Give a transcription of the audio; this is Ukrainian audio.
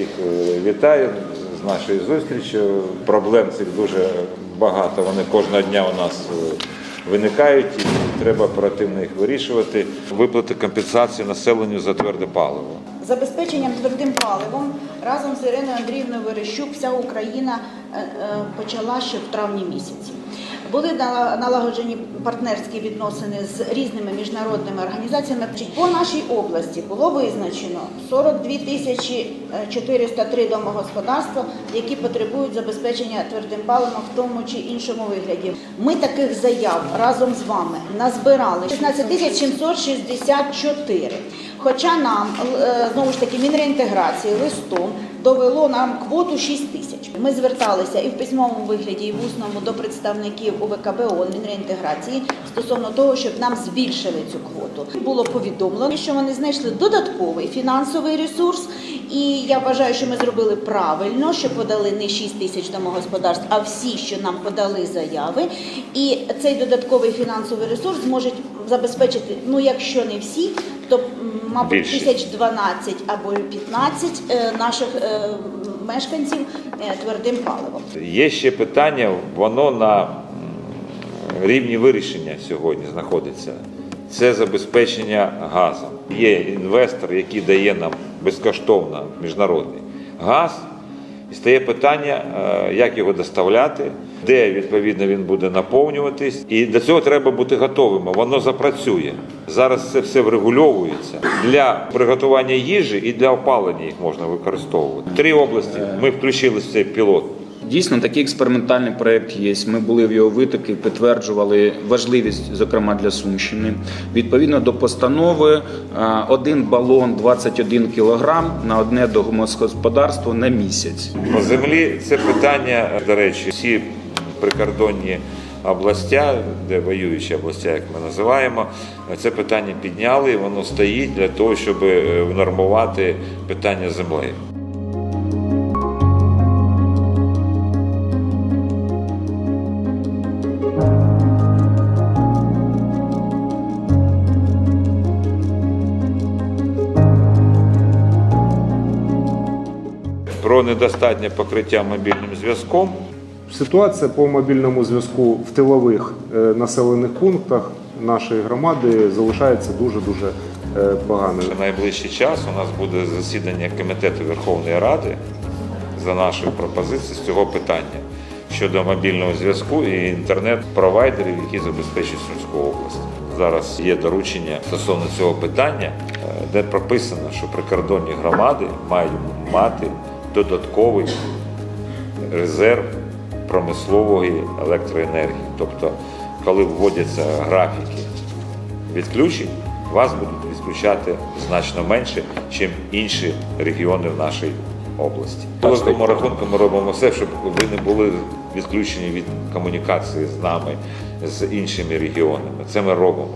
всіх е, вітаю з нашою зустрічю. Проблем цих дуже багато. Вони кожного дня у нас е, виникають і треба оперативно їх вирішувати. Виплати компенсації населенню за тверде паливо. Забезпеченням твердим паливом разом з Іриною Андріївною Верещук вся Україна е, почала ще в травні місяці. Були нала- налагоджені партнерські відносини з різними міжнародними організаціями. По нашій області було визначено 42 тисячі е, 403 домогосподарства, які потребують забезпечення твердим паливом в тому чи іншому вигляді. Ми таких заяв разом з вами назбирали 16 тисяч 764. Хоча нам е, знову ж таки Мінреінтеграції листом довело нам квоту 6 тисяч. Ми зверталися і в письмовому вигляді, і в усному до представників УВКБ ООН Мінреінтеграції стосовно того, щоб нам збільшили цю квоту. Було повідомлено, що вони знайшли додатковий фінансовий ресурс. І я вважаю, що ми зробили правильно, що подали не 6 тисяч домогосподарств, а всі, що нам подали заяви. І цей додатковий фінансовий ресурс зможуть забезпечити, ну якщо не всі, то мабуть тисяч 12 або 15 е, наших е, мешканців е, твердим паливом. Є ще питання, воно на рівні вирішення сьогодні знаходиться. Це забезпечення газом. Є інвестор, який дає нам безкоштовно міжнародний газ. І стає питання, е, як його доставляти, де відповідно він буде наповнюватись. І до цього треба бути готовими. Воно запрацює. Зараз це все врегульовується для приготування їжі і для опалення їх можна використовувати. Три області ми включили в цей пілот. Дійсно, такий експериментальний проект є. Ми були в його витоки, підтверджували важливість, зокрема для Сумщини. Відповідно до постанови, один балон 21 кілограм на одне домогосподарство на місяць. По землі це питання, до речі, всі прикордонні областя, де воюючі областя, як ми називаємо, це питання підняли, і воно стоїть для того, щоб е, внормувати питання землею. Про недостатнє покриття мобільним зв'язком Ситуація по мобільному зв'язку в тилових е, населених пунктах нашої громади залишається дуже-дуже е, поганою. В найближчий час у нас буде засідання комітету Верховної Ради за нашою пропозицією з цього питання щодо мобільного зв'язку і інтернет-провайдерів, які забезпечують Сумську область. Зараз є доручення стосовно цього питання, е, де прописано, що прикордонні громади мають мати додатковий резерв промислової електроенергії. Тобто, коли вводяться графіки відключень, вас будуть відключати значно менше, ніж інші регіони в нашій області. Великому рахунку ми робимо все, щоб ви не були відключені від комунікації з нами, з іншими регіонами. Це ми робимо.